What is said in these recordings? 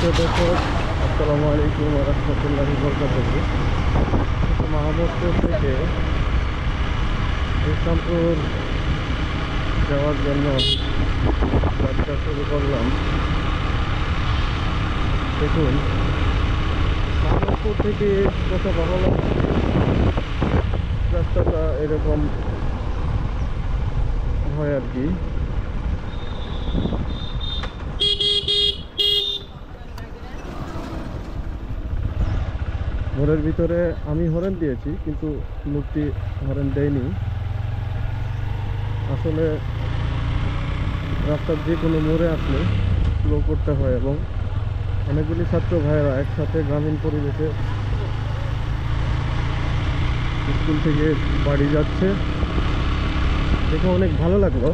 সুপ্রিয় দর্শক আসসালামু আলাইকুম রহমতুল্লাহি বরকাতুহু। মাহমুদপুর থেকে ইসলামপুর যাওয়ার জন্য যাত্রা শুরু করলাম। দেখুন, মাহমুদপুর থেকে কত ভালো লাগছে রাস্তাটা এরকম হয় আর কি। ঘরের ভিতরে আমি হরেন দিয়েছি, কিন্তু মূর্তি হরেন দেয়নি। আসলে রাস্তার যে কোনো মোড়ে আসলে স্লো করতে হয় এবং অনেকগুলি ছাত্র ভাইয়েরা একসাথে গ্রামীণ পরিবেশে স্কুল থেকে বাড়ি যাচ্ছে। দেখে অনেক ভালো লাগল।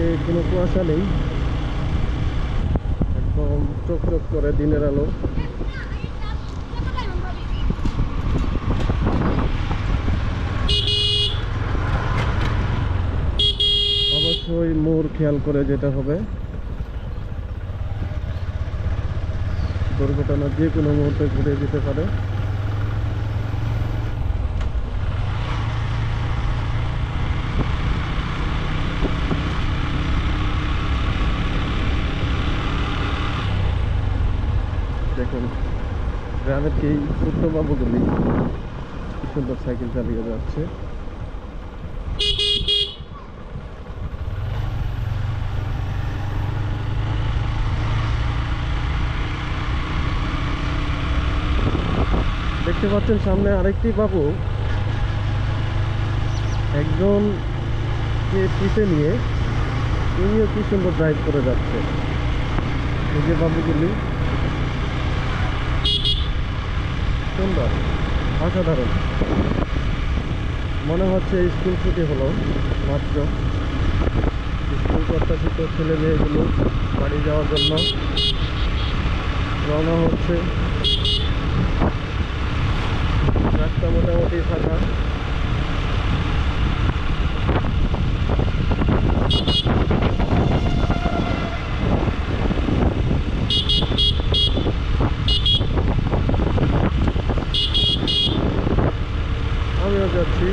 আজকে কোনো কুয়াশা নেই। একদম চোখ করে দিনের আলো। অবশ্যই মোর খেয়াল করে যেটা হবে। দুর্ঘটনা যে কোনো মুহূর্তে ঘটে যেতে পারে। দেখুন, গ্রামের এই ছোট্ট বাবুগুলি কি সুন্দর সাইকেল চালিয়ে যাচ্ছে। দেখতে পাচ্ছেন সামনে আরেকটি বাবু, একজন কে পিছে নিয়ে তিনিও কি সুন্দর ড্রাইভ করে যাচ্ছে। এই যে বাবুগুলি সুন্দর, অসাধারণ। মনে হচ্ছে স্কুল ছুটি হলো, মাত্র। স্কুল প্রত্যাশিত ছেলে মেয়েগুলো বাড়ি যাওয়ার জন্য রওনা হচ্ছে। রাস্তা মোটামুটি ফাঁকা। আমিও যাচ্ছি।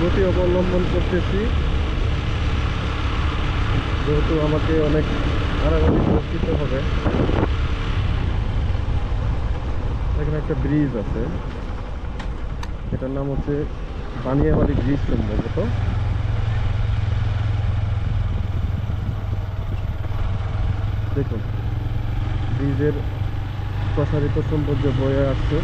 গতি অবলম্বন করতেছি। যেহেতু আমাকে অনেক আড়াআড়ি পরিচিত হবে। এখানে একটা ব্রিজ আছে। এটার নাম হচ্ছে বানিয়াবাড়ি ব্রিজ সম্ভবত দেখুন ব্রিজের প্রসারিত সৌন্দর্য বয়ে আসছে।